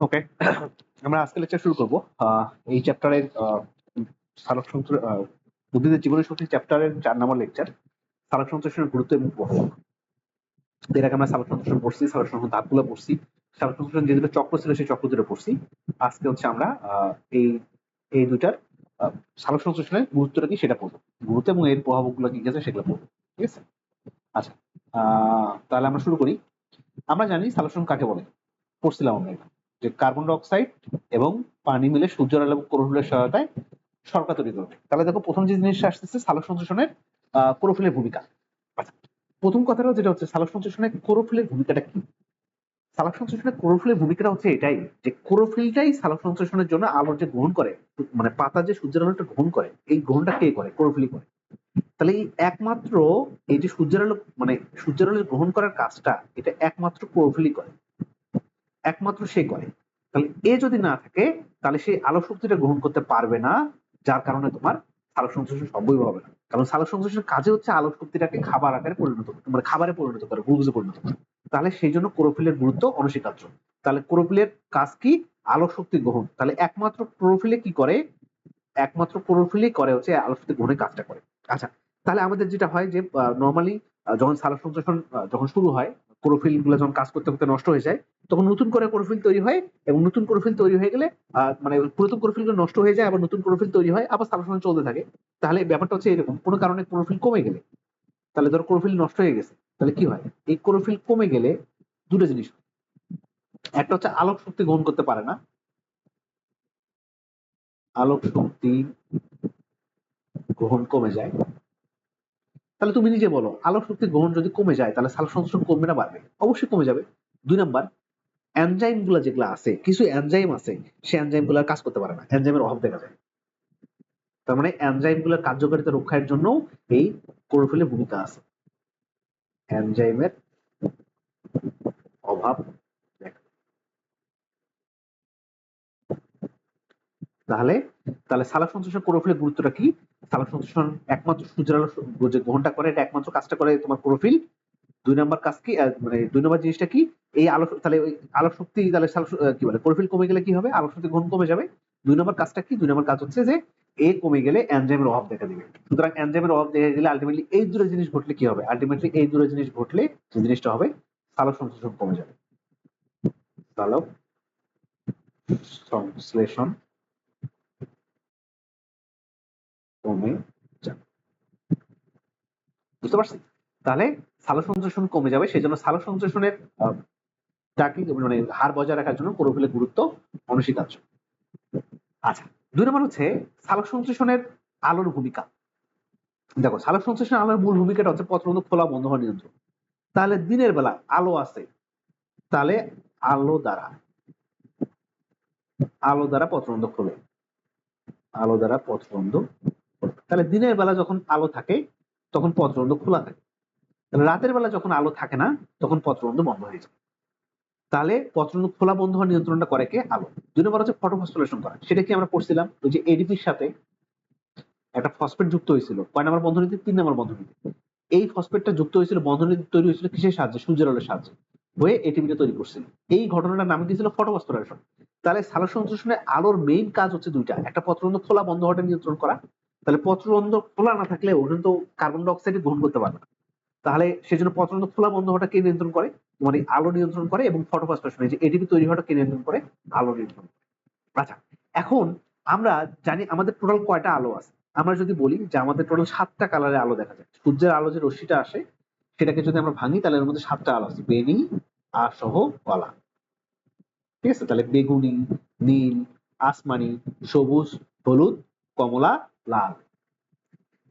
ওকে আমরা আজকে লেকচার শুরু করব। এই চ্যাপ্টারের সালোক সংশ্লেষ উদ্ভিদের জীবনের শক্তি চ্যাপ্টারের চার নম্বর লেকচার সালোক সংশ্লেষণের গুরুত্ব এবং প্রভাব এর আগে আমরা সালোক সংশ্লেষণ পড়ছি সালোক সংশ্লেষণ ধাপগুলো পড়ছি। সালোক সংশ্লেষণ যে দুটো চক্র ছিল, সেই চক্র দুটো পড়ছি। আজকে হচ্ছে আমরা এই এই দুটার সালোক সংশ্লেষণের গুরুত্বটা কি সেটা পড়ব। গুরুত্ব এবং এর প্রভাবগুলো কি আছে সেগুলো পড়ব, ঠিক আছে? আচ্ছা তাহলে আমরা শুরু করি। আমরা জানি সালোকসংশ্লেষণ কাকে বলে, পড়ছিলাম আমরা এটা। যে কার্বন ডাইঅক্সাইড এবং পানি মিলে সূর্যের আলো ক্লোরোফিলের সহায়তায় শর্করা তৈরি করবে তাহলে দেখো, প্রথম যে জিনিসটা আসতেছে, সালোক সংশ্লেষণের ক্লোরোফিলের ভূমিকা। আচ্ছা প্রথম কথাটা যেটা হচ্ছে, সালোক সংশ্লেষণের ক্লোরোফিলের ভূমিকাটা কি? সালোক সংশ্লেষণের ক্লোরোফিলের ভূমিকাটা হচ্ছে এটাই, যে ক্লোরোফিলটাই সালোক সংশ্লেষণের জন্য আলোর যে গ্রহণ করে মানে পাতা যে সূর্যের আলোটা গ্রহণ করে, এই গ্রহণটা কে করে? ক্লোরোফিলই করে। তাহলে এই একমাত্র, এই যে সূর্যের আলো মানে সূর্যের আলো গ্রহণ করার কাজটা, এটা একমাত্র ক্লোরোফিলই করে। একমাত্র সে করে। তাহলে এ যদি না থাকে, তাহলে সেই আলো শক্তিটা গ্রহণ করতে পারবে না, যার কারণে তোমার সালোক সংশ্লেষণ সম্ভব হবে না। কারণ সালোক সংশ্লেষণের কাজে হচ্ছে আলো শক্তিটাকে খাবার আকারে পরিণত মানে খাবারে পরিণত করে গ্লুকোজে পরিণত করে। তাহলে সেই জন্য ক্লোরোফিলের গুরুত্ব অনস্বীকার্য। তাহলে ক্লোরোফিলের কাজ কি? আলো শক্তি গ্রহণ। তাহলে একমাত্র ক্লোরোফিলে কি করে? একমাত্র ক্লোরোফিলই করে হচ্ছে আলো শক্তি গ্রহণের কাজটা করে। আচ্ছা তাহলে আমাদের যেটা হয় যে নর্মালি যখন সালোক সংশ্লেষণ যখন শুরু হয় ক্লোরোফিলগুলো যখন কাজ করতে করতে নষ্ট হয়ে যায়, তখন নতুন করে ক্লোরোফিল তৈরি হয় এবং নতুন ক্লোরোফিল তৈরি হয়ে গেলে মানে পুরাতন ক্লোরোফিলগুলো নষ্ট হয়ে যায়, আবার নতুন ক্লোরোফিল তৈরি হয়, আবার সালোকসংশ্লেষণ চলতে থাকে। তাহলে ব্যাপারটা হচ্ছে এরকম, কোনো কারণে ক্লোরোফিল কমে গেলে, তাহলে ধরো ক্লোরোফিল নষ্ট হয়ে গেছে, তাহলে কি হয়? এই ক্লোরোফিল কমে গেলে দুটো জিনিস একটা হচ্ছে আলোক শক্তি গ্রহণ করতে পারে না। আলোক শক্তি গ্রহণ কমে যায়। তাহলে তুমি নিজে বলো, আলোক শক্তি গ্রহণ যদি কমে যায়, তাহলে সালোক সংশ্লেষণ কমবে না, বাড়বে অবশ্যই কমে যাবে। দুই নাম্বার এনজাইমগুলা যেগুলো আছে, কিছু এনজাইম আছে সে এনজাইমগুলার কাজ করতে পারে না। এনজাইমের অভাব দেখা যায়। তার মানে এনজাইমগুলার কার্যকারিতা রক্ষার জন্য এই ক্লোরোফিলের ভূমিকা আছে। এনজাইমের অভাব তাহলে তাহলে সালোক সংশ্লেষণ ক্লোরোফিলের গুরুত্বটা কি? সালোক সংশ্লেষণ একমাত্র সূর্যের আলো যে গ্রহণটা করে, এটা একমাত্র কাজটা করে তোমার ক্লোরোফিল দুই নম্বর কাজ কি? মানে দুই নম্বর জিনিসটা কি? এই আলো তাহলে ওই আলো শক্তি, তাহলে কি বলে ক্লোরোফিল কমে গেলে কি হবে? আলো শক্তি গ্রহণ কমে যাবে। দুই নম্বর কাজটা কি? দুই নম্বর কাজ হচ্ছে যে, এ কমে গেলে এনজাইমের অভাব দেখা দিবে। সুতরাং এনজাইমের অভাব দেখা গেলে আলটিমেটলি এই দুটো জিনিস ঘটলে কি হবে? আলটিমেটলি এই দুটো জিনিস ঘটলে যে জিনিসটা হবে সালোক সংশ্লেষণ কমে যাবে। সালোক সংশ্লেষণ কমে যাবে। বুঝতে পারছি তাহলে সালো সংশ্লেষণ কমে যাবে, সেই জন্য সালো সংশ্লেষণের মানে হার বজায় রাখার জন্য ক্লোরোফিলের গুরুত্ব আচ্ছা দুই নম্বর হচ্ছে সালোক সংশ্লেষণের আলোর ভূমিকা। দেখো সালোক সংশ্লেষণের আলোর মূল ভূমিকাটা হচ্ছে খোলা বন্ধ হওয়ার নিয়ন্ত্রণ। তাহলে দিনের বেলা আলো আছে, তাহলে আলো দ্বারা আলো দ্বারা পত্রবন্ধ খোলে। আলো দ্বারা পত্রবন্ধ তাহলে দিনের বেলা যখন আলো থাকে, তখন পত্রবন্ধ খোলা থাকে। রাতের বেলা যখন আলো থাকে না, তখন পত্রবন্ধ বন্ধ হয়ে যায়। তাহলে পত্রবন্ধ খোলা বন্ধ হওয়ার নিয়ন্ত্রণটা করে কে? আলো। দুই নম্বর হচ্ছে ফটোফসফোরেশন করা। সেটা কি আমরা পড়ছিলাম? ওই যে এডিপির সাথে একটা ফসফেট যুক্ত হয়েছিল। কয় নম্বর বন্ধনীতে তিন নম্বর বন্ধনীতে এই ফসফেটটা যুক্ত হয়েছিল বন্ধনীতে তৈরি হয়েছিল কিসের সাহায্যে? সূর্যের আলোর সাহায্যে। হয়ে এটিপিটা তৈরি করছিল এই ঘটনাটার নাম দিয়েছিল ফটোফসফোরেশন তাহলে সালোক সংশ্লেষণে আলোর মেইন কাজ হচ্ছে দুইটা। একটা পত্রবন্ধ খোলা বন্ধ হওয়াটা নিয়ন্ত্রণ করা তাহলে পত্রবন্ধ খোলা না থাকলে ও কিন্তু কার্বন ডাইঅক্সাইড গ্রহণ করতে পারবে না। তাহলে সেজন্য পত্রবন্ধ খোলা বন্ধ হওয়াটা কে নিয়ন্ত্রণ করে? মানে আলো নিয়ন্ত্রণ করে এবং ফটোফসফোরেশন যে এডিপি তৈরি হওয়াটা কে নিয়ন্ত্রণ করে? আলো নিয়ন্ত্রণ আচ্ছা এখন আমরা জানি আমাদের টোটাল কয়টা আলো আছে। আমরা যদি বলি যে আমাদের টোটাল সাতটা কালারে আলো দেখা যায়, সূর্যের আলো যে রশ্মিটা আসে, সেটাকে যদি আমরা ভাঙি, তাহলে এর মধ্যে সাতটা আলো আছে বেনি আর সহ কলা। ঠিক আছে? তাহলে বেগুনি, নীল, আসমানি, সবুজ, হলুদ, কমলা লাল।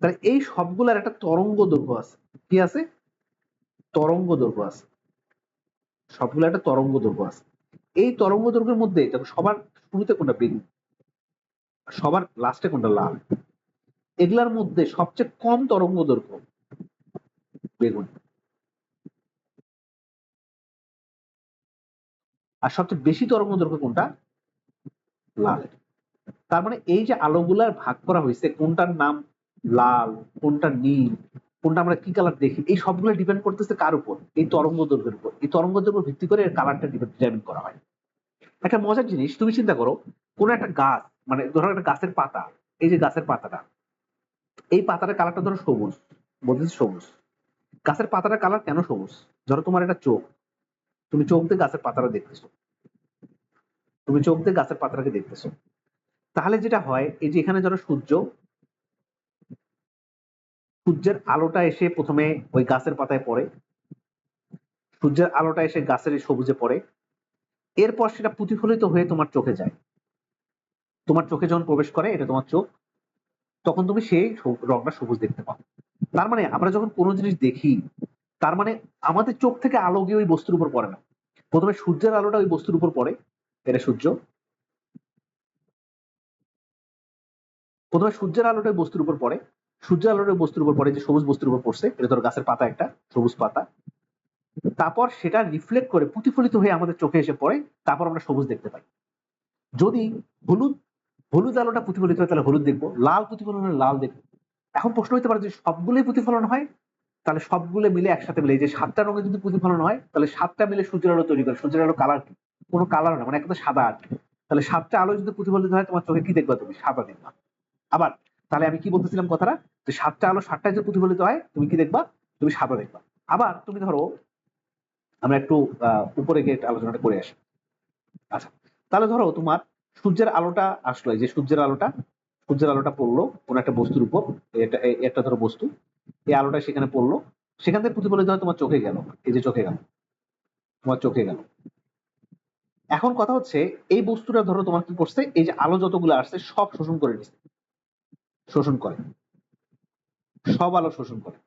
তাহলে এই সবগুলার একটা তরঙ্গ দৈর্ঘ্য আছে। কি আছে? তরঙ্গ দৈর্ঘ্য আছে। সবগুলো একটা তরঙ্গ দৈর্ঘ্য আছে। এই তরঙ্গ দৈর্ঘ্যের মধ্যে দেখো সবার শুরুতে কোনটা বেগুন, সবার লাস্টে কোনটা লাল। এগুলার মধ্যে সবচেয়ে কম তরঙ্গ দৈর্ঘ্য বেগুন। আর সবচেয়ে বেশি তরঙ্গ দৈর্ঘ্য কোনটা? লাল। তার মানে এই যে আলোগুলার ভাগ করা হয়েছে, কোনটার নাম লাল, কোনটা নীল, কোনটা আমরা কি কালার দেখি, এই সবগুলো ডিপেন্ড করতেছে কার উপর? এই তরঙ্গ দৈর্ঘ্যের উপর। এই তরঙ্গ দৈর্ঘ্য ভিত্তি করে কালারটা ডিটারমিন করা হয়। একটা মজার জিনিস, তুমি চিন্তা করো, কোন একটা গাছ মানে ধরো একটা গাছের পাতা, এই যে গাছের পাতাটা, এই পাতাটার কালারটা ধরো সবুজ, বলতেছি সবুজ। গাছের পাতাটার কালার কেন সবুজ? ধরো তোমার একটা চোখ, তুমি চোখ দিয়ে গাছের পাতাটা দেখতেছো। তুমি চোখ দিয়ে গাছের পাতাটাকে দেখতেছো। তাহলে যেটা হয়, এই যে এখানে ধরো সূর্য, সূর্যের আলোটা এসে প্রথমে ওই গাছের পাতায় পড়ে। সূর্যের আলোটা এসে গাছের সবুজে পড়ে। এরপর সেটা প্রতিফলিত হয়ে তোমার চোখে যায়। তোমার চোখে যখন প্রবেশ করে, এটা তোমার চোখ, তখন তুমি সেই রংটা সবুজ দেখতে পাও। তার মানে আমরা যখন কোনো জিনিস দেখি, তার মানে আমাদের চোখ থেকে আলো গিয়ে ওই বস্তুর উপর পড়ে না। প্রথমে সূর্যের আলোটা ওই বস্তুর উপর পড়ে, এটা সূর্য। প্রথমে সূর্যের আলোটা বস্তুর উপর পড়ে, সূর্যের আলোটা বস্তুর উপর পড়ে, যে সবুজ বস্তুর উপর পড়ছে, এটা ধরো গাছের পাতা একটা, সবুজ পাতা। তারপর সেটা রিফ্লেক্ট করে প্রতিফলিত হয়ে আমাদের চোখে এসে পড়ে, তারপর আমরা সবুজ দেখতে পাই। যদি হলুদ হলুদ আলোটা প্রতিফলিত হয়, তাহলে হলুদ দেখব, লাল প্রতিফলন হলে লাল দেখব। এখন প্রশ্ন হইতে পারে যে সবগুলোই প্রতিফলন হয়? তাহলে সবগুলো মিলে একসাথে মিলে যে সাতটা রঙে যদি প্রতিফলন হয়, তাহলে সাতটা মিলে সূর্যের আলো তৈরি করে। সূর্যের আলো কালার কোনো কালার না মানে একটা সাদা আর তাহলে সাতটা আলো যদি প্রতিফলিত হয়, তোমার চোখে কি দেখবা তুমি? সাদা দেখবা। আবার তাহলে আমি কি বলতেছিলাম কথাটা? যে সাতটা আলো সাতটায় যদি প্রতিফলিত হয়, তুমি কি দেখবা? তুমি সাদা দেখবা। আবার তুমি ধরো, আমরা একটু উপরে গিয়ে একটা আলোচনাটা করে আসি। আচ্ছা তাহলে ধরো তোমার সূর্যের আলোটা আসলো যে সূর্যের আলোটা সূর্যের আলোটা পড়ল কোন একটা বস্তুর উপর একটা ধরো বস্তু, এই আলোটা সেখানে পড়ল, সেখান থেকে প্রতিফলিত হয় তোমার চোখে গেল, এই যে চোখে গেল, তোমার চোখে গেল। এখন কথা হচ্ছে, এই বস্তুটা ধরো তোমার কি করছে, এই যে আলো যতগুলো আসছে, সব শোষণ করে নিচ্ছে শোষণ করে। সব আলো শোষণ করে।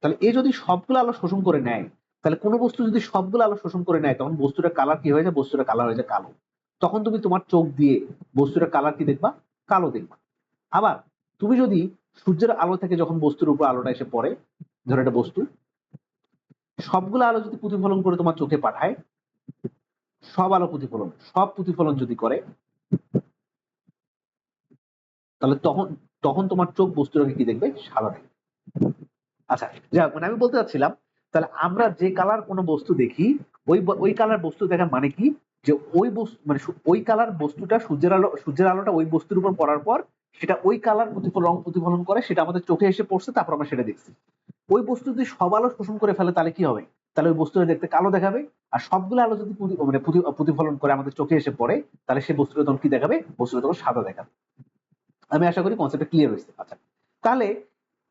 তাহলে এ যদি সবগুলো আলো শোষণ করে নেয়, তাহলে কোনো বস্তু যদি সবগুলো আলো শোষণ করে নেয়, তখন বস্তুটার কালার কি হয়ে যায়? বস্তুটার কালার হয়ে যায় কালো। তখন তুমি তোমার চোখ দিয়ে বস্তুটার কালার কি দেখবা? কালো দেখবা। আবার তুমি যদি সূর্যের আলো থেকে যখন বস্তুর উপর আলোটা এসে পড়ে, ধরো একটা বস্তু, সবগুলো আলো যদি প্রতিফলন করে তোমার চোখে পাঠায়, সব আলো প্রতিফলন, সব প্রতিফলন যদি করে তাহলে তখন তখন তোমার চোখ বস্তুটাকে কি দেখবে? সাদা দেখবে আচ্ছা যাক মানে আমি বলতে চাচ্ছিলাম, তাহলে আমরা যে কালার কোনো বস্তু দেখি, ওই ওই কালার বস্তু দেখা মানে কি? যে ওই বস্তু মানে ওই কালার বস্তুটা সূর্যের আলো, সূর্যের আলোটা ওই বস্তুর উপর পড়ার পর, সেটা ওই কালার প্রতিফলন প্রতিফলন করে, সেটা আমাদের চোখে এসে পড়ছে, তারপর আমরা সেটা দেখছি। ওই বস্তু যদি সব আলো শোষণ করে ফেলে, তাহলে কি হবে? তাহলে ওই বস্তুটা দেখতে কালো দেখাবে, আর সবগুলো আলো যদি মানে প্রতিফলন করে আমাদের চোখে এসে পড়ে, তাহলে সেই বস্তুটা তখন কি দেখাবে? বস্তুটা তখন সাদা দেখাবে। আমি আশা করি কনসেপ্টটা ক্লিয়ার হয়েছে। আচ্ছা তাহলে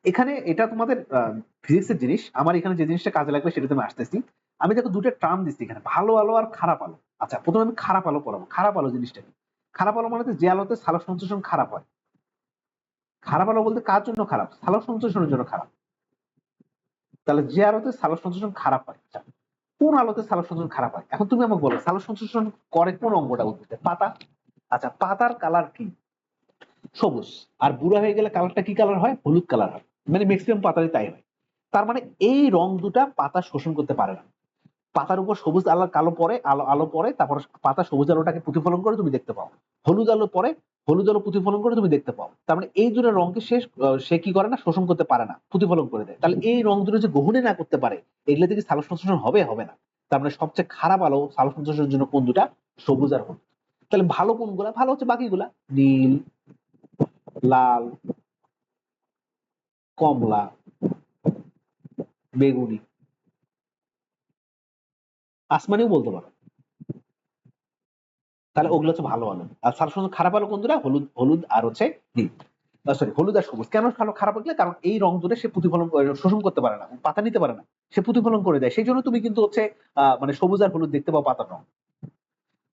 এখানে এটা তোমাদের ফিজিক্সের জিনিস। আমার এখানে যে জিনিসটা কাজে লাগবে সেটাতে আমি আসতেছি। আমি দেখো দুটো টার্ম দিচ্ছি এখানে ভালো আলো আর খারাপ আলো। আচ্ছা প্রথমে আমি খারাপ আলো পড়াবো। খারাপ আলো জিনিসটা কি? খারাপ আলো মানে যে আলোতে সালোক সংশ্লেষণ খারাপ হয়। খারাপ আলো বলতে কার জন্য খারাপ? সালোক সংশ্লেষণের জন্য খারাপ। তাহলে যে আলোতে সালোক সংশ্লেষণ খারাপ হয় আচ্ছা, কোন আলোতে সালোক সংশ্লেষণ খারাপ হয়? এখন তুমি আমাকে বলো সালোক সংশ্লেষণ করে কোন অঙ্গটা উদ্ভিদে? পাতা? আচ্ছা পাতার কালার কি? সবুজ। আর বুড়া হয়ে গেলে কালারটা কি কালার হয়? হলুদ কালার হয়। মানে ম্যাক্সিমাম পাতারই তাই হয়। তার মানে এই রং দুটা পাতা শোষণ করতে পারে না। পাতার উপর সবুজ আলো, কালো পরে, আলো আলো পরে, তারপর পাতা সবুজ আলোটাকে প্রতিফলন করে তুমি দেখতে পাও। হলুদ আলো পরে, হলুদ আলো প্রতিফলন করে তুমি দেখতে পাও। তার মানে এই দুটো রঙকে সে সে কি করে না? শোষণ করতে পারে না। প্রতিফলন করে দেয়। তাহলে এই রং দুটো যে গ্রহণে না করতে পারে, এগুলো থেকে সালোক সংশ্লেষণ হবে হবে না। তার মানে সবচেয়ে খারাপ আলো সালোক সংশ্লেষণের জন্য কোন দুটা সবুজ আর হলুদ। তাহলে ভালো কোনগুলা? ভালো হচ্ছে বাকিগুলা। নীল লাল, কমলা, বেগুনি। আসমানিও বলতে পারো। তাহলে ওগুলো হচ্ছে ভালো আলো। আর সঙ্গে খারাপ আলো কোন হলুদ হলুদ আর হচ্ছে নীল সরি হলুদ আর সবুজ। কেন ভালো, খারাপ লাগলে কারণ এই রং দুটো সে প্রতিফলন শোষণ করতে পারে না, পাতা নিতে পারে না। সে প্রতিফলন করে দেয়। সেই জন্য তুমি কিন্তু হচ্ছে মানে সবুজ আর হলুদ দেখতে পাও পাতার রং।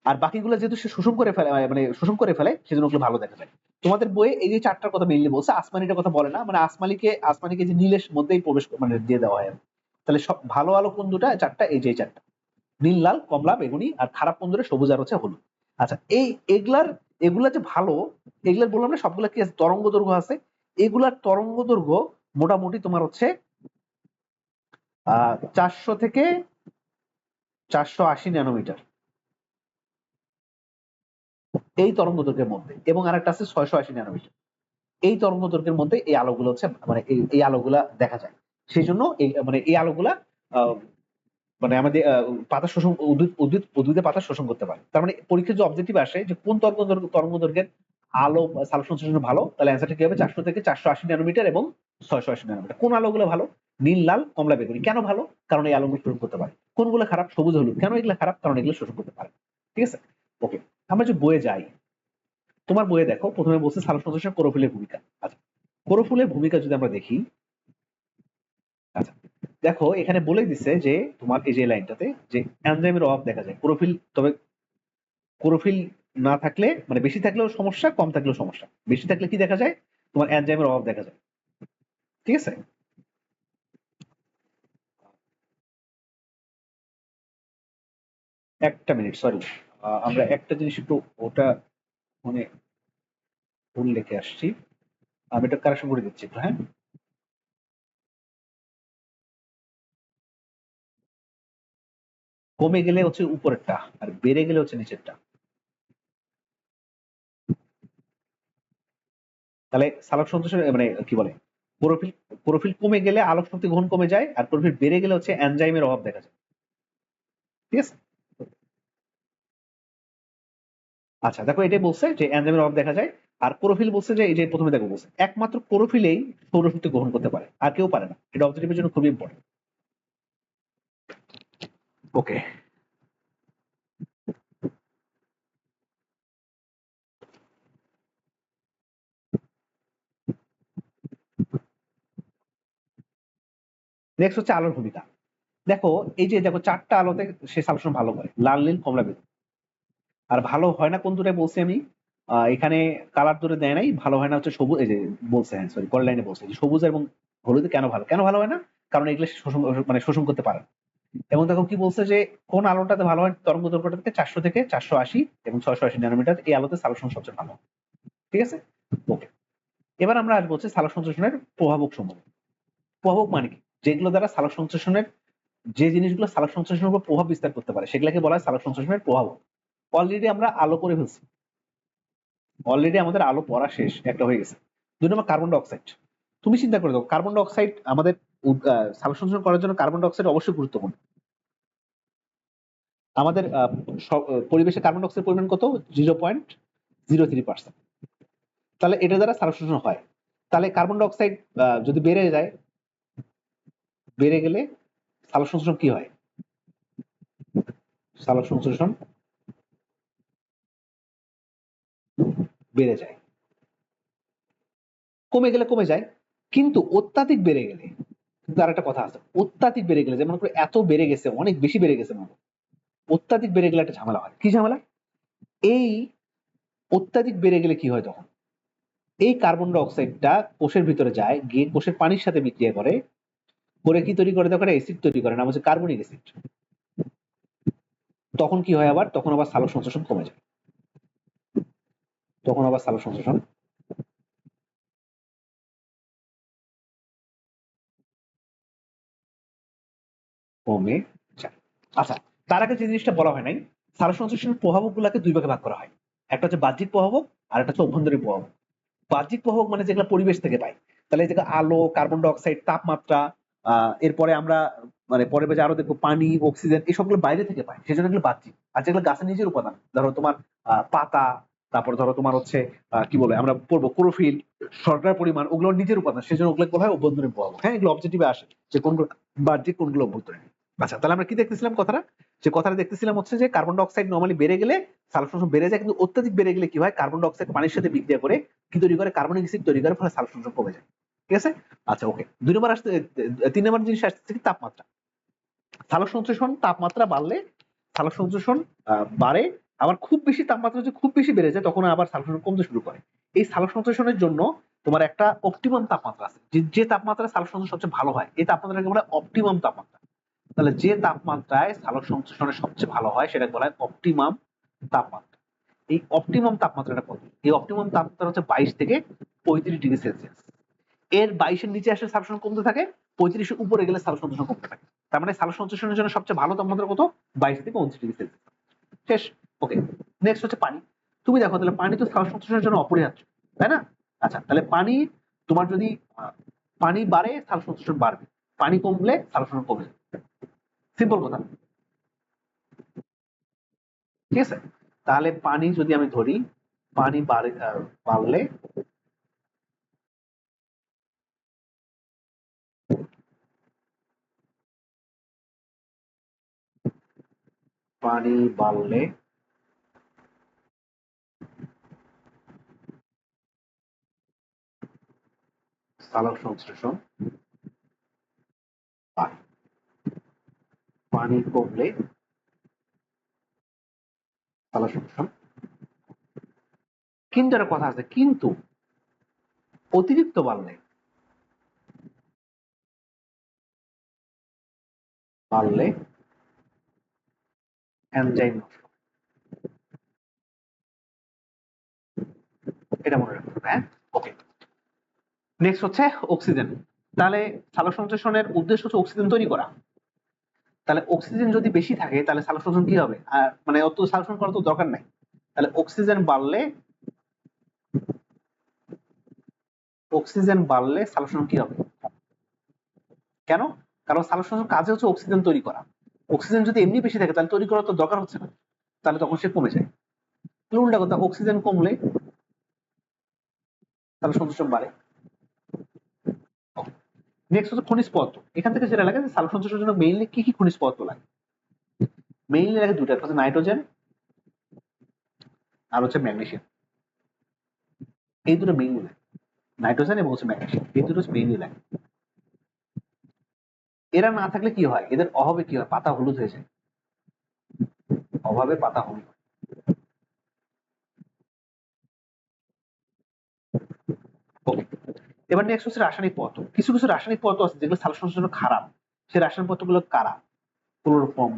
আর বাকিগুলো যেহেতু সে শোষণ করে ফেলে মানে শোষণ করে ফেলে, সেজন্য ওগুলো ভালো দেখা যায়। তোমাদের বইয়ে এই যে চারটার কথা মেইনলি বলছে, আসমানিটার কথা বলে না মানে আসমানিকে আসমানিকে যে নীলের মধ্যেই প্রবেশ মানে দিয়ে দেওয়া হয়। তাহলে সব ভালো আলো কোন দুটা? চারটা, এই যে চারটা। নীল, লাল, কমলা, বেগুনি আর খারাপ কোন দুটো? সবুজ আর হচ্ছে হলুদ। আচ্ছা এই এগুলার, এগুলা যে ভালো, এগুলার বললাম না, সবগুলা কি আছে? তরঙ্গ দৈর্ঘ্য আছে। এগুলার তরঙ্গ দৈর্ঘ্য মোটামুটি তোমার হচ্ছে, আহ, চারশো থেকে চারশো আশি ন্যানোমিটার। এই তরঙ্গ দৈর্ঘ্যের মধ্যে এবং আরেকটা আছে ছয়শো আশি ন্যানোমিটার। এই তরঙ্গ দৈর্ঘ্যের মধ্যে এই আলোগুলো হচ্ছে মানে এই আলোগুলা দেখা যায়। সেই জন্য এই মানে এই আলোগুলা মানে আমাদের পাতা শোষণ, উদ্ভিদ উদ্ভিদ উদ্ভিদের পাতা শোষণ করতে পারে। তার মানে পরীক্ষার যে অবজেক্টিভ আসে যে কোন তরঙ্গ তরঙ্গ দৈর্ঘ্যের আলো সালোক সংশ্লেষণ ভালো, তাহলে অ্যান্সারটা কি হবে? চারশো থেকে চারশো আশি ন্যানোমিটার এবং ছয়শো আশি ন্যানোমিটার। কোন আলোগুলো ভালো? নীল, লাল, কমলা, বেগুনি। কেন ভালো? কারণ এই আলোগুলো শোষণ করতে পারে। কোনগুলো খারাপ? সবুজ, হলুদ। কেন এগুলো খারাপ? কারণ এগুলো শোষণ করতে পারে। ঠিক আছে? ওকে আমরা যে বইয়ে যাই, তোমার বইয়ে দেখো, প্রথমে বলছে সালোক সংশ্লেষণ ক্লোরোফিলের ভূমিকা। আচ্ছা ক্লোরোফিলের ভূমিকা যদি আমরা দেখি আচ্ছা দেখো, এখানে বলে দিছে যে তোমার এই যে লাইনটাতে, যে এনজাইমের অভাব দেখা যায়। ক্লোরোফিল তবে ক্লোরোফিল না থাকলে মানে বেশি থাকলেও সমস্যা, কম থাকলেও সমস্যা। বেশি থাকলে কি দেখা যায়? তোমার এনজাইমের অভাব দেখা যায়। ঠিক আছে? একটা মিনিট সরি আমরা একটা জিনিস একটু ওটা মানে ভুল লিখে আসছি। আমি এটা কারেকশন করে দিচ্ছি একটু হ্যাঁ? কমে গেলে হচ্ছে উপরেরটা আর বেড়ে গেলে হচ্ছে নিচেরটা। তাহলে সালোক সন্তোষ মানে কি বলে ক্লোরোফিল ক্লোরোফিল কমে গেলে আলোক শক্তি গ্রহণ কমে যায় আর ক্লোরোফিল বেড়ে গেলে হচ্ছে এনজাইমের অভাব দেখা যায়। ঠিক আছে? আচ্ছা দেখো এটাই বলছে যে এনজাইমের অভাব দেখা যায়, আর ক্লোরোফিল বলছে যে এই যে প্রথমে দেখো বলছে, একমাত্র ক্লোরোফিলেই সৌরশক্তি গ্রহণ করতে পারে, আর কেউ পারে না। এটা অবজেক্টিভের জন্য খুবই ইম্পর্টেন্ট ওকে নেক্সট হচ্ছে আলোর ভূমিকা। দেখো, এই যে দেখো চারটা আলোতে সে সালসন ভালো করে, লাল, নীল, কমলা বেগুন আর ভালো হয় না কোন দুটাই বলছি আমি। এখানে কালার ধরে দেয় নাই, ভালো হয় না হচ্ছে সবুজ, এই যে বলছে হ্যাঁ সরি পরের লাইনে বলছে সবুজ এবং হলুদে কেন ভালো? কেন ভালো হয় না? কারণ এগুলো শোষণ মানে শোষণ করতে পারে এবং দেখো কি বলছে যে কোন আলোটাতে ভালো হয়, তরঙ্গ দৈর্ঘ্যটা থেকে চারশো থেকে চারশো আশি এবং ছয়শো আশি ন্যানোমিটার, এই আলোতে সালসন সবচেয়ে ভালো। ঠিক আছে? ওকে এবার আমরা আসব হচ্ছে সালোক সংশ্লেষণের প্রভাবক সমূহ প্রভাবক মানে কি? যেগুলো দ্বারা সালোক সংশ্লেষণের যে জিনিসগুলো সালোক সংশ্লেষণের উপর প্রভাব বিস্তার করতে পারে, সেগুলোকে বলা হয় সালোক সংশ্লেষণের প্রভাবক। অলরেডি আমরা আলো করে ফেলছি। অলরেডি আমাদের আলো পড়া শেষ, একটা হয়ে গেছে। দুই নম্বর কার্বন ডাইঅক্সাইড তুমি চিন্তা করে দেখো কার্বন ডাইঅক্সাইড আমাদের সালোক করার জন্য কার্বন ডাইঅক্সাইড অবশ্যই গুরুত্বপূর্ণ। আমাদের পরিবেশে কার্বন ডাইঅক্সাইড পরিমাণ কত? Zero point zero three percent তাহলে এটা দ্বারা সালোক সংশ্লেষণ হয়। তাহলে কার্বন ডাইঅক্সাইড যদি বেড়ে যায়, বেড়ে গেলে সালোক সংশ্লেষণ কি হয়? সালোক সংশ্লেষণ বেড়ে যায়। কমে গেলে কমে যায়, কিন্তু অত্যাধিক বেড়ে গেলে, তার একটা কথা আছে, অত্যাধিক বেড়ে গেলে, যেমন করে এত বেড়ে গেছে, অনেক বেশি বেড়ে গেছে মনে। অত্যাধিক বেড়ে গেলে একটা ঝামেলা হয়। কি ঝামেলা? এই অত্যাধিক বেড়ে গেলে কি হয় তখন? এই কার্বন ডাইঅক্সাইডটা কোষের ভিতরে যায়, গিয়ে কোষের পানির সাথে বিক্রিয়া করে করে কি তৈরি করে? দেখো অ্যাসিড তৈরি করে, নাম হচ্ছে কার্বনিক অ্যাসিড তখন কি হয় আবার? তখন আবার সালোক সংশ্লেষণ কমে যায়। তখন আবার সালোক সংশ্লেষণ। কমে আচ্ছা তার আগে যে জিনিসটা বলা হয় নাই সালোক সংশ্লেষণের প্রভাবক গুলাকে দুই ভাগে ভাগ করা হয়। একটা হচ্ছে বাহ্যিক প্রভাবক, আর একটা হচ্ছে অভ্যন্তরীণ প্রভাবক। বাহ্যিক প্রভাবক মানে যেগুলো পরিবেশ থেকে পাই তাহলে এই যে আলো কার্বন ডাইঅক্সাইড তাপমাত্রা এরপরে আমরা মানে পরে পেজে আরও দেখব পানি অক্সিজেন এই সবগুলো বাইরে থেকে পাই সেজন্য এগুলো বাহ্যিক। আর যেগুলো গাছের নিজের উপাদান, ধরো তোমার পাতা তারপর ধরো তোমার হচ্ছে কি বলে, আমরা পড়ব ক্লোরোফিল শর্করার পরিমাণ, ওগুলো নিজের উপাদান সেজন্য ওগুলো বলা হয় অভ্যন্তরীণ প্রভাব হ্যাঁ এগুলো অবজেক্টিভে আসে যে কোনগুলো বাহ্যিক কোনগুলো অভ্যন্তরীণ। আচ্ছা তাহলে আমরা কি দেখতেছিলাম কথাটা? যে কথাটা দেখতেছিলাম হচ্ছে যে কার্বন ডাইঅক্সাইড নর্মালি বেড়ে গেলে সালফার বেড়ে যায়, কিন্তু অত্যাধিক বেড়ে গেলে কি হয়? কার্বন ডাইঅক্সাইড পানির সাথে বিক্রিয়া করে কি তৈরি করে? কার্বনিক অ্যাসিড তৈরি করে, ফলে সালফার কমে যায়। ঠিক আছে? আচ্ছা ওকে দুই নম্বর আসতে, তিন নম্বর জিনিস আসছে কি? তাপমাত্রা। সালোক সংশ্লেষণ তাপমাত্রা বাড়লে সালোক সংশ্লেষণ বাড়ে আবার খুব বেশি তাপমাত্রা যদি খুব বেশি বেড়ে যায়, তখন আবার সালোক কমতে শুরু করে। এই সংশ্লেষণের জন্য তোমার একটা অপটিমাম তাপমাত্রা আছে। যে তাপমাত্রা সালোক সংশ্লেষণ সবচেয়ে ভালো হয়, এই তাপমাত্রাকে বলা হয় অপটিমাম তাপমাত্রা। তাহলে যে তাপমাত্রায় সালোক সংশ্লেষণের সবচেয়ে ভালো হয়, সেটাকে বলা হয় অপটিমাম তাপমাত্রা। এই অপটিমাম তাপমাত্রাটা কত? এই অপটিমাম তাপমাত্রা হচ্ছে বাইশ থেকে পঁয়ত্রিশ ডিগ্রি সেলসিয়াস। এর বাইশের নিচে আসলে সালোক কমতে থাকে, পঁয়ত্রিশের উপরে গেলে সালোক সংশ্লেষণ কমতে থাকে। তার মানে সালোক সংশ্লেষণের জন্য সবচেয়ে ভালো তাপমাত্রা কত? বাইশ থেকে উনত্রিশ ডিগ্রি সেলসিয়াস। শেষ। ওকে নেক্সট হচ্ছে পানি। তুমি দেখো তাহলে পানি তো সালোক সংশ্লেষণের জন্য অপরিহার্য, তাই না? আচ্ছা তাহলে পানি তোমার যদি পানি বাড়ে সালোক সংশ্লেষণ বাড়বে। পানি কমলে সালোক সংশ্লেষণ কমে যাবে। সিম্পল কথা। ঠিক আছে? তাহলে পানি যদি আমি ধরি, পানি বাড়ে বাড়লে, পানি বাড়লে সালোক সংশ্লেষণ বাড়ে। পানি কমলে সালোক সংশ্লেষণ কিন্তু একটা কথা আছে, কিন্তু অতিরিক্ত বাড়লে বাড়লে এনজাইম নষ্ট এটা মনে রাখতে হবে হ্যাঁ? ওকে নেক্সট হচ্ছে অক্সিজেন তাহলে সালোক সংশ্লেষণের উদ্দেশ্য হচ্ছে অক্সিজেন তৈরি করা। তাহলে অক্সিজেন যদি বেশি থাকে, তাহলে সালোক সংশ্লেষণ কি হবে? আর মানে অত সালোক সংশ্লেষণ করার তো দরকার নাই। তাহলে অক্সিজেন বাড়লে অক্সিজেন বাড়লে সালোক সংশ্লেষণ কি হবে? কেন? কারণ সালোক সংশ্লেষণ কাজে হচ্ছে অক্সিজেন তৈরি করা। অক্সিজেন যদি এমনি বেশি থাকে, তাহলে তৈরি করার তো দরকার হচ্ছে না। তাহলে তখন সে কমে যায়। তাহলে উল্টা কথা অক্সিজেন কমলে তাহলে সংশ্লেষণ বাড়ে। নেক্সট হচ্ছে খনিজ পদার্থ। এখান থেকে যেটা লাগে যে সালোক সংশ্লেষণের জন্য মেইনলি কি কি খনিজ পদার্থ লাগে? মেইনলি লাগে দুটো, একটা নাইট্রোজেন আর হচ্ছে ম্যাগনেসিয়াম এই দুটো মেইনলি লাগে। নাইট্রোজেন এবং হচ্ছে ম্যাগনেসিয়াম এই দুটো মেইনলি লাগে। এরা না থাকলে কি হয়? এদের অভাবে কি হয়? পাতা হলুদ হয়ে যায়। অভাবে পাতা হলুদ হয়। এবার নেক্সট হচ্ছে রাসায়নিক পদার্থ। কিছু কিছু রাসায়নিক পদার্থ আছে যেগুলো সালোক সংশ্লেষণের জন্য খারাপ। সেই রাসায়নিক পদার্থগুলো কারা? ক্লোরোফর্ম।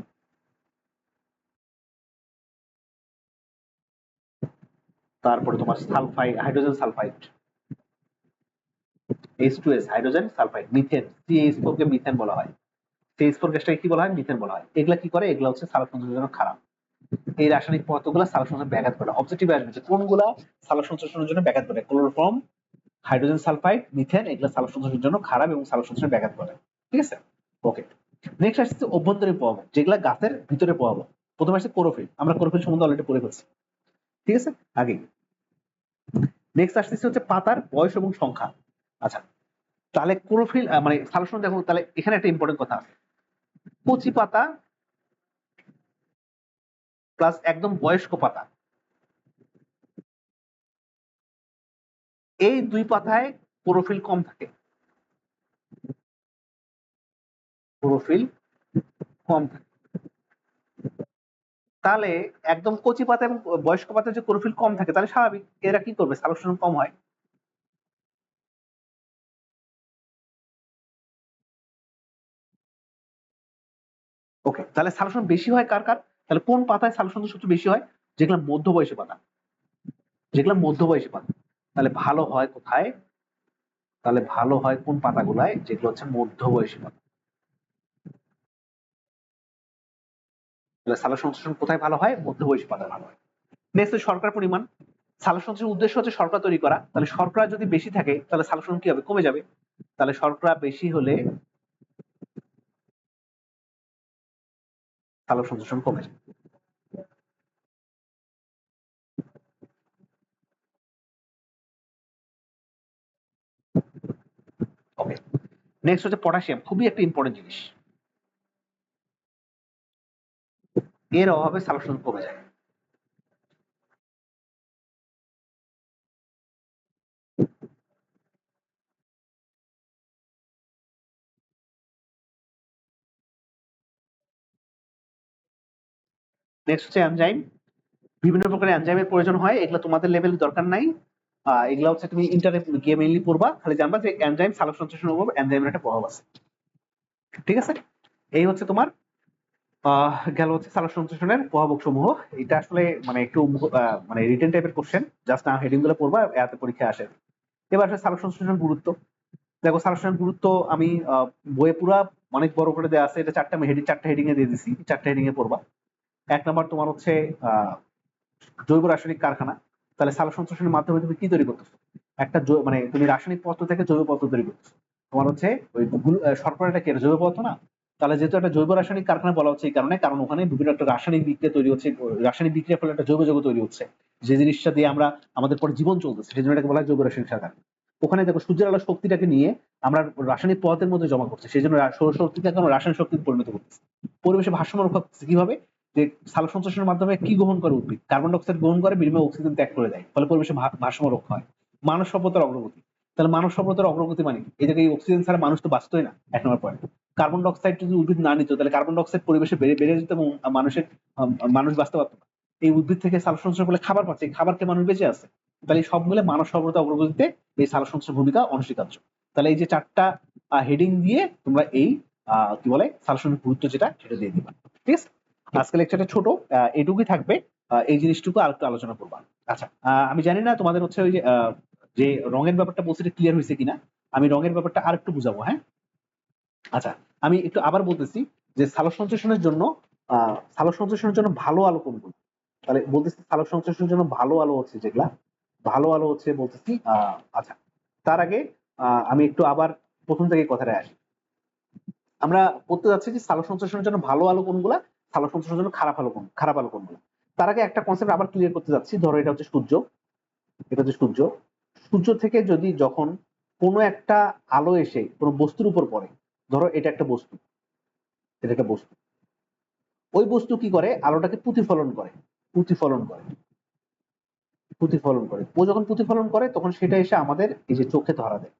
তারপরে তোমার sulphide hydrogen sulphide. H2S hydrogen sulphide. Methane. CH4 কে মিথেন বলা হয়। CH4 গ্যাসটাকে কি বলা হয়? মিথেন বলা হয়। এগুলা কি করে? এগুলা হচ্ছে সালোক সংশ্লেষণের জন্য খারাপ। এই রাসায়নিক পদার্থগুলো সালোক সংশ্লেষণ ব্যাঘাত করে অবজেক্টিভ আসবে যে কোনগুলা সালোক সংশ্লেষণের জন্য ব্যাঘাত করে ক্লোরোফর্ম হাইড্রোজেন সালফাইড, মিথেন, এগুলো সালোক সংশ্লেষণের জন্য খারাপ এবং সালোক সংশ্লেষণে ব্যাঘাত করে ঠিক আছে? ওকে নেক্সট আসছে অভ্যন্তরীণ প্রভাব যেগুলো গাছের ভিতরে প্রভাব প্রথমে আসছে ক্লোরোফিল, আমরা ক্লোরোফিল সম্বন্ধে অলরেডি পড়ে ফেলছি। ঠিক আছে? আগে। নেক্সট আসতেছে হচ্ছে পাতার বয়স এবং সংখ্যা। আচ্ছা তাহলে ক্লোরোফিল মানে সংশ্লেষণ দেখো, তাহলে এখানে একটা ইম্পর্টেন্ট কথা আছে। কচি পাতা প্লাস একদম বয়স্ক পাতা। এই দুই পাতায় ক্লোরোফিল কম থাকে। ক্লোরোফিল কম থাকে। তাহলে একদম কচি পাতা এবং বয়স্ক পাতায় যে ক্লোরোফিল কম থাকে, তাহলে স্বাভাবিক, এরা কি করবে? সালোক কম হয়। ওকে তাহলে সালোক বেশি হয় কার কার? তাহলে কোন পাতায় সালোক সবচেয়ে বেশি হয়? যেগুলো মধ্য বয়সী পাতা। যেগুলো মধ্য বয়সী পাতা। তাহলে ভালো হয় কোথায়? তাহলে ভালো হয় কোন পাতাগুলায়? যেগুলো হচ্ছে মধ্য বয়সী পাতা। তাহলে সালোক সংশ্লেষণ কোথায় ভালো হয়? মধ্য বয়সী পাতায় ভালো হয়। নেক্সট শর্করার পরিমাণ। সালোক সংশ্লেষণের উদ্দেশ্য হচ্ছে শর্করা তৈরি করা। তাহলে শর্করা যদি বেশি থাকে, তাহলে সালোক সংশ্লেষণ কি হবে কমে যাবে? তাহলে শর্করা বেশি হলে সালোক সংশ্লেষণ কমে যাবে। নেক্সট হচ্ছে পটাশিয়াম খুবই একটা ইম্পর্টেন্ট জিনিস। এর অভাবে সালোক কমে যায়। নেক্সট হচ্ছে এনজাইম বিভিন্ন প্রকারের এনজাইমের প্রয়োজন হয়, এগুলো তোমাদের লেভেল দরকার নাই। এগুলো হচ্ছে তুমি ইন্টারে গিয়ে মেইনলি পড়বা, খালি জানবা যে এনজাইম সালোক সংশ্লেষণের উপর এনজাইমের একটা প্রভাব আছে। ঠিক আছে? এই হচ্ছে তোমার গেল হচ্ছে সালোক সংশ্লেষণের প্রভাবক সমূহ এটা আসলে মানে একটু মানে রিটেন টাইপের কোশ্চেন জাস্ট না হেডিংগুলো পড়বা, এতে পরীক্ষা আসে। এবার আসলে সালোক সংশ্লেষণ গুরুত্ব। দেখো সালোক সংশ্লেষণ গুরুত্ব আমি বইয়ে পুরা অনেক বড় করে দেওয়া আছে। এটা চারটা হেডিং চারটা হেডিং এ দিয়ে দিছি। চারটা হেডিং এ পড়বা। এক নম্বর তোমার হচ্ছে জৈব রাসায়নিক কারখানা। তাহলে সালোক সংশ্লেষণের মাধ্যমে তুমি কি তৈরি করতেছো? একটা মানে তুমি রাসায়নিক পদার্থ থেকে জৈব পদার্থ তৈরি করতেছো। তোমার হচ্ছে ওই শর্করাটা কি জৈব পদার্থ না? তাহলে যেহেতু একটা জৈব রাসায়নিক কারখানা বলা হচ্ছে এই কারণে, কারণ ওখানে বিভিন্ন একটা রাসায়নিক বিক্রিয়া তৈরি হচ্ছে রাসায়নিক বিক্রিয়ার ফলে একটা জৈব যৌগ তৈরি হচ্ছে। যে জিনিসটা দিয়ে আমরা, আমাদের পরে জীবন চলতেছে, সেই জন্য এটাকে বলা হয় জৈব রাসায়নিক কারখানা। ওখানে দেখো সূর্যের আলো শক্তিটাকে নিয়ে আমরা রাসায়নিক পদার্থের মধ্যে জমা করছি, সেই জন্য রা- সৌর শক্তিটাকে আমরা রাসায়নিক শক্তিতে পরিণত করতেছি। পরিবেশে ভারসাম্য রক্ষা করতেছি। কীভাবে? যে সালোক সংশ্লেষণের মাধ্যমে কি গ্রহণ করে উদ্ভিদ? কার্বন ডাইঅক্সাইড গ্রহণ করে বিনিময়ে অক্সিজেন ত্যাগ করে দেয়, ফলে পরিবেশে ভারসাম্য রক্ষা হয়। মানব সভ্যতার অগ্রগতি। তাহলে মানব সভ্যতার অগ্রগতি মানে এই জায়গায় অক্সিজেন ছাড়া মানুষ তো বাঁচতই না, এক নম্বর পয়েন্ট কার্বন ডাইঅক্সাইড যদি উদ্ভিদ না নিত, তাহলে কার্বন ডাইঅক্সাইড পরিবেশে বেড়ে বেড়ে যেত এবং মানুষের মানুষ বাঁচতে পারতো না। এই উদ্ভিদ থেকে সালোক সংশ্লেষণ করলে খাবার পাচ্ছে, এই খাবার খেয়ে মানুষ বেঁচে আছে। তাহলে সব মিলে মানব সভ্যতা অগ্রগতিতে এই সালোক সংশ্লেষণের ভূমিকা অনস্বীকার্য। তাহলে এই যে চারটা হেডিং দিয়ে তোমরা এই কি বলে সংশ্লেষণের গুরুত্ব যেটা, সেটা দিয়ে দিবা। ঠিক আছে? আজকে লেকচারটা ছোট এটুকুই থাকবে এই জিনিসটুকু আর একটু আলোচনা করবা আচ্ছা আমি জানি না তোমাদের হচ্ছে ওই যে যে রঙের ব্যাপারটা বলছি ক্লিয়ার হয়েছে কিনা, আমি রঙের ব্যাপারটা আর একটু বুঝাবো হ্যাঁ? আচ্ছা আমি একটু আবার বলতেছি যে সালোক সংশ্লেষণের জন্য সালোক সংশ্লেষণের জন্য ভালো আলো কোনগুলো? তাহলে বলতেছি সালোক সংশ্লেষণের জন্য ভালো আলো হচ্ছে যেগুলা, ভালো আলো হচ্ছে বলতেছি আচ্ছা তার আগে আমি একটু আবার প্রথম থেকে কথাটা আসি। আমরা বলতে যাচ্ছি যে সালোক সংশ্লেষণের জন্য ভালো আলো কোনগুলা সালোক সংশ্লেষণের জন্য খারাপ আলো কোন খারাপ আলো কোনগুলো তার আগে একটা কনসেপ্ট আবার ক্লিয়ার করতে যাচ্ছি। ধরো এটা হচ্ছে সূর্য। এটা হচ্ছে সূর্য। সূর্য থেকে যদি যখন কোনো একটা আলো এসে কোনো বস্তুর উপর পড়ে, ধরো এটা একটা বস্তু, এটা একটা বস্তু। ওই বস্তু কি করে? আলোটাকে প্রতিফলন করে প্রতিফলন করে। প্রতিফলন করে। ও যখন প্রতিফলন করে, তখন সেটা এসে আমাদের এই যে চোখে ধরা দেয়।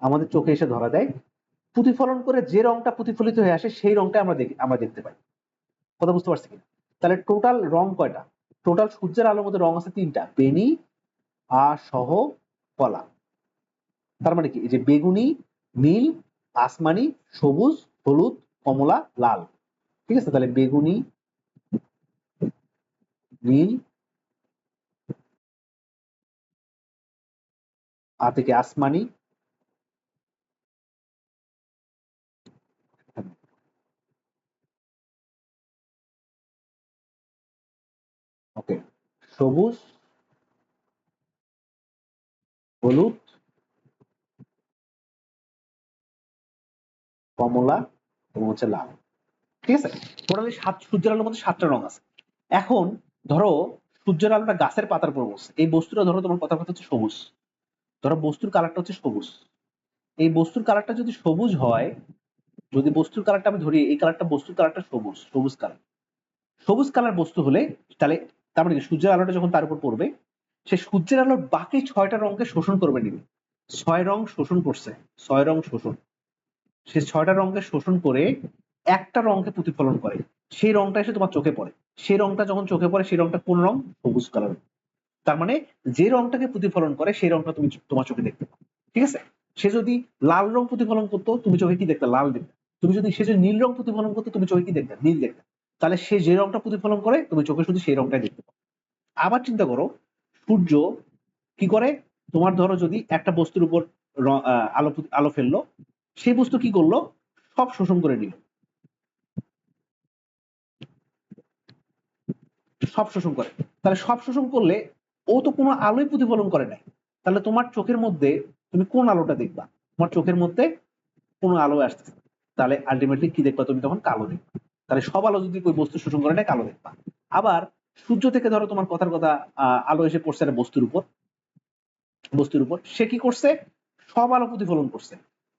আমাদের চোখে এসে ধরা দেয়। প্রতিফলন করে যে রংটা প্রতিফলিত হয়ে আসে, সেই রংটা আমরা দেখি, আমরা দেখতে পাই। কথা বুঝতে পারছি কিনা? তাহলে টোটাল রং কয়টা? টোটাল সূর্যের আলোর মধ্যে রং আছে তিনটা বেনি আ সহ কলা। তার মানে কি? এই যে বেগুনি, নীল, আসমানি, সবুজ, হলুদ, কমলা, লাল। ঠিক আছে? তাহলে বেগুনি, নীল আর থেকে আসমানি সবুজ, হলুদ, কমলা এবং হচ্ছে লাল। ঠিক আছে? টোটালি সাত সূর্যের আলোর মধ্যে সাতটা রং আছে। এখন ধরো সূর্যের আলোটা গাছের পাতার উপর বসছে। এই বস্তুটা ধরো তোমার পাতার পাতা হচ্ছে সবুজ। ধরো বস্তুর কালারটা হচ্ছে সবুজ। এই বস্তুর কালারটা যদি সবুজ হয়, যদি বস্তুর কালারটা আমি ধরি, এই কালারটা বস্তুর কালারটা সবুজ সবুজ কালার। সবুজ কালার বস্তু হলে তাহলে তার মানে কি? সূর্যের আলোটা যখন তার উপর পড়বে, সে সূর্যের আলোর বাকি ছয়টা রঙকে শোষণ করবে নিবে। ছয় রং শোষণ করছে, ছয় রং শোষণ। সে ছয়টা রঙকে শোষণ করে একটা রঙকে প্রতিফলন করে। সেই রংটা এসে তোমার চোখে পড়ে। সেই রংটা যখন চোখে পড়ে, সেই রংটা কোন রং? সবুজ কালার। তার মানে যে রংটাকে প্রতিফলন করে, সেই রংটা তুমি তোমার চোখে দেখতে পাও ঠিক আছে? সে যদি লাল রং প্রতিফলন করতো, তুমি চোখে কি দেখতে? লাল দেখতে। তুমি যদি সে যদি নীল রং প্রতিফলন করতো, তুমি চোখে কি দেখতে? নীল দেখতে। তাহলে সে যে রংটা প্রতিফলন করে, তুমি চোখে শুধু সেই রংটাই দেখতে পাও আবার চিন্তা করো, সূর্য কি করে? তোমার ধরো যদি একটা বস্তুর উপর আলো আলো ফেলল, সেই বস্তু কি করল? সব শোষণ করে নিল। সব শোষণ করে। তাহলে সব শোষণ করলে ও তো কোনো আলোই প্রতিফলন করে নাই। তাহলে তোমার চোখের মধ্যে তুমি কোন আলোটা দেখবা? তোমার চোখের মধ্যে কোনো আলো আসতেছে তাহলে আলটিমেটলি কি দেখবা তুমি? তখন কালো দেখবা। তাহলে সব আলো যদি ওই বস্তু শোষণ করে নেয় কালো দেখবা আবার সূর্য থেকে ধরো তোমার কথার কথা আলো এসে পড়ছে একটা বস্তুর উপর বস্তুর উপর, সে কি করছে? সব আলো প্রতিফলন করছে।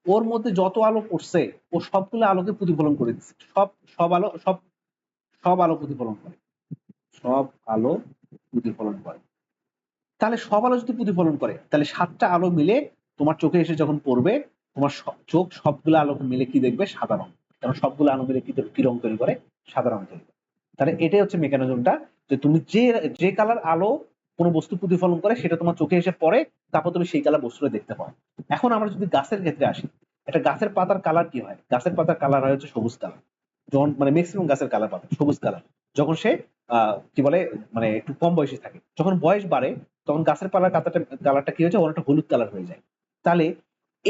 ওর মধ্যে যত আলো পড়ছে, ও সবগুলো আলোকে প্রতিফলন করে দিচ্ছে। সব সব আলো, সব সব আলো প্রতিফলন করে। সব আলো প্রতিফলন করে। তাহলে সব আলো যদি প্রতিফলন করে, তাহলে সাতটা আলো মিলে তোমার চোখে এসে যখন পড়বে, তোমার চোখ সবগুলো আলো মিলে কি দেখবে? সাদা রং। কারণ সবগুলো মিলে কি রং তৈরি করে? সাদা রং তৈরি করে তাহলে এটাই হচ্ছে মেকানিজমটা যে তুমি যে যে কালার আলো কোনো বস্তু প্রতিফলন করে, সেটা তোমার চোখে এসে পড়ে, তারপর তুমি সেই কালার বস্তুটা দেখতে পাও। এখন আমরা যদি গাছের ক্ষেত্রে আসি, একটা গাছের পাতার কালার কি হয়? গাছের পাতার কালার হয় হচ্ছে সবুজ কালার। যখন মানে ম্যাক্সিমাম গাছের কালার পাতা, সবুজ কালার। যখন সে কি বলে মানে একটু কম বয়সে থাকে, যখন বয়স বাড়ে, তখন গাছের পাতার কাতারটা, কালারটা কি হয়েছে? অনেকটা হলুদ কালার হয়ে যায়। তাহলে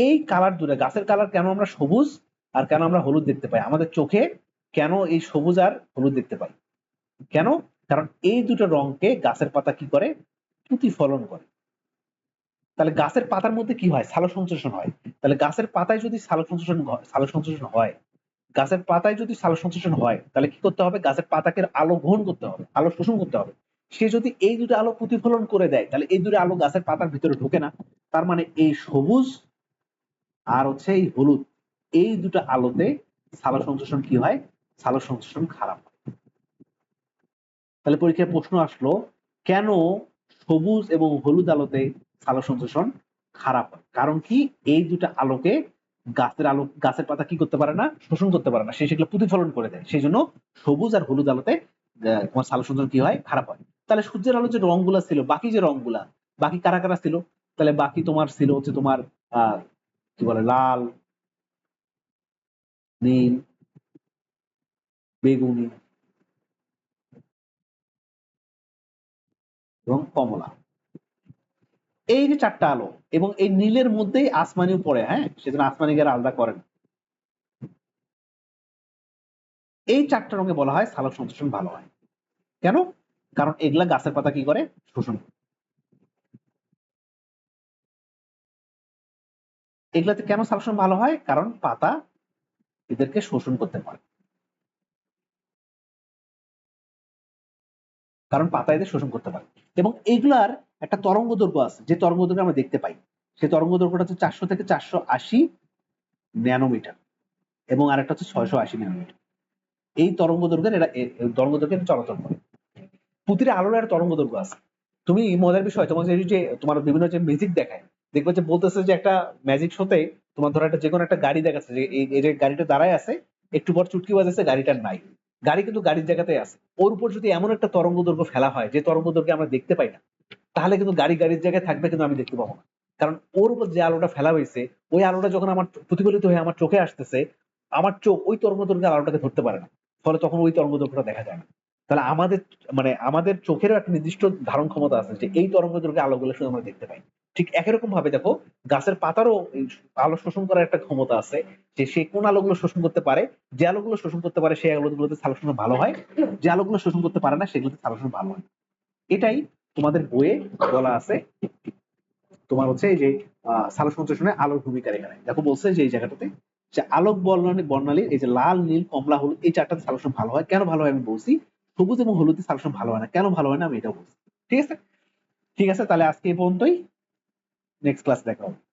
এই কালার দূরে, গাছের কালার কেন আমরা সবুজ? আর কেন আমরা হলুদ দেখতে পাই? আমাদের চোখে কেন এই সবুজ আর হলুদ দেখতে পাই? কেন? কারণ এই দুটো রংকে গাছের পাতা কি করে? প্রতিফলন করে। তাহলে গাছের পাতার মধ্যে কি হয়? সালোক সংশ্লেষণ হয়। তাহলে গাছের পাতায় যদি সালোক সংশ্লেষণ সালোক সংশ্লেষণ হয়, গাছের পাতায় যদি সালোক সংশ্লেষণ হয়, তাহলে কি করতে হবে? গাছের পাতাকে আলো গ্রহণ করতে হবে, আলো শোষণ করতে হবে। সে যদি এই দুটো আলো প্রতিফলন করে দেয়, তাহলে এই দুটো আলো গাছের পাতার ভিতরে ঢোকে না। তার মানে এই সবুজ আর হচ্ছে এই হলুদ। এই দুটো আলোতে সালোক সংশ্লেষণ কি হয়? সালোক সংশ্লেষণ খারাপ হয়। তাহলে পরীক্ষায় প্রশ্ন আসলো, কেন সবুজ এবং হলুদ আলোতে সালোক সংশ্লেষণ খারাপ হয়? কারণ কি? এই দুটো আলোকে গাছের আলো, গাছের পাতা কি করতে পারে না? শোষণ করতে পারে না। সে সেগুলো প্রতিফলন করে দেয়। সেই জন্য সবুজ আর হলুদ আলোতে তোমার সালোক সংশ্লেষণ কি হয়? খারাপ হয়। তাহলে সূর্যের আলো যে রংগুলা ছিল, বাকি যে রংগুলা, বাকি কারা কারা ছিল? তাহলে বাকি তোমার ছিল হচ্ছে তোমার, আহ, কি বলে, লাল নীল বেগুনি এবং কমলা এই যে চারটা আলো, এবং এই নীলের মধ্যেই আসমানিও পড়ে হ্যাঁ? সেজন্য আসমানি গের আলাদা করেন। এই চারটা রঙে বলা হয় সালোক সংশ্লেষণ ভালো হয়। কেন? কারণ এগুলা গাছের পাতা কি করে? শোষণ এগুলাতে কেন সালোক ভালো হয়? কারণ পাতা এদেরকে শোষণ করতে পারে। কারণ পাতা এদের শোষণ করতে পারে। এবং এইগুলার একটা তরঙ্গ দৈর্ঘ্য আছে। যে তরঙ্গ দৈর্ঘ্য আমরা দেখতে পাই সেই তরঙ্গ দৈর্ঘ্যটা হচ্ছে চারশো থেকে চারশো আশি ন্যানোমিটার এবং আরেকটা হচ্ছে ছয়শো আশি ন্যানোমিটার। এই তরঙ্গ দৈর্ঘ্যের এরা তরঙ্গ দৈর্ঘ্যের চলাচল করে প্রতিটা আলোর একটা তরঙ্গ দৈর্ঘ্য আছে। তুমি মজার বিষয়, তোমার যে তোমার বিভিন্ন যে ম্যাজিক দেখায় দেখবে যে বলতেছে যে একটা ম্যাজিক শোতে তোমার ধরো একটা যে কোনো একটা গাড়ি দেখাচ্ছে যে এই যে গাড়িটা দাঁড়ায় আছে, একটু পর চুটকি বাজাচ্ছে, গাড়িটা নাই। গাড়ি কিন্তু গাড়ির জায়গাতে আছে। ওর উপর যদি এমন একটা তরঙ্গ দৈর্ঘ্য ফেলা হয়, যে তরঙ্গ দৈর্ঘ্য আমরা দেখতে পাই না, তাহলে কিন্তু গাড়ি গাড়ির জায়গায় থাকবে কিন্তু আমি দেখতে পাবো না। কারণ ওর উপর যে আলোটা ফেলা হয়েছে, ওই আলোটা যখন আমার প্রতিফলিত হয়ে আমার চোখে আসতেছে, আমার চোখ ওই তরঙ্গ দৈর্ঘ্যের আলোটাকে ধরতে পারে না। ফলে তখন ওই তরঙ্গ দৈর্ঘ্যটা দেখা যায় না। তাহলে আমাদের মানে আমাদের চোখেরও একটা নির্দিষ্ট ধারণ ক্ষমতা আছে যে এই তরঙ্গ দৈর্ঘ্যের আলোগুলো শুধু আমরা দেখতে পাই। ঠিক একই রকম ভাবে দেখো, গাছের পাতারও আলো শোষণ করার একটা ক্ষমতা আছে, যে সে কোন আলোগুলো শোষণ করতে পারে, যে আলোগুলো শোষণ করতে পারে সেই আলোগুলোতে সালোকসংশ্লেষণ ভালো হয়, যে আলোগুলো শোষণ করতে পারে না সেগুলোতে সালোকসংশ্লেষণ ভালো হয় এটাই তোমাদের বইয়ে বলা আছে। তোমার হচ্ছে যে সালোক সংশ্লেষণে আলোর ভূমিকা এখানে। দেখো বলছে যে এই জায়গাটাতে যে আলোক বর্ণালী বর্ণালী, এই যে লাল, নীল, কমলা, হলুদ, এই চারটাতে সালোকসংশ্লেষণ ভালো হয়। কেন ভালো হয় আমি বলছি, সবুজ এবং হলুদে সালোকসংশ্লেষণ ভালো হয় না। কেন ভালো হয় না আমি এটাও বলছি। ঠিক আছে? ঠিক আছে, তাহলে আজকে এই পর্যন্তই। নেক্সট ক্লাস দেখা হবে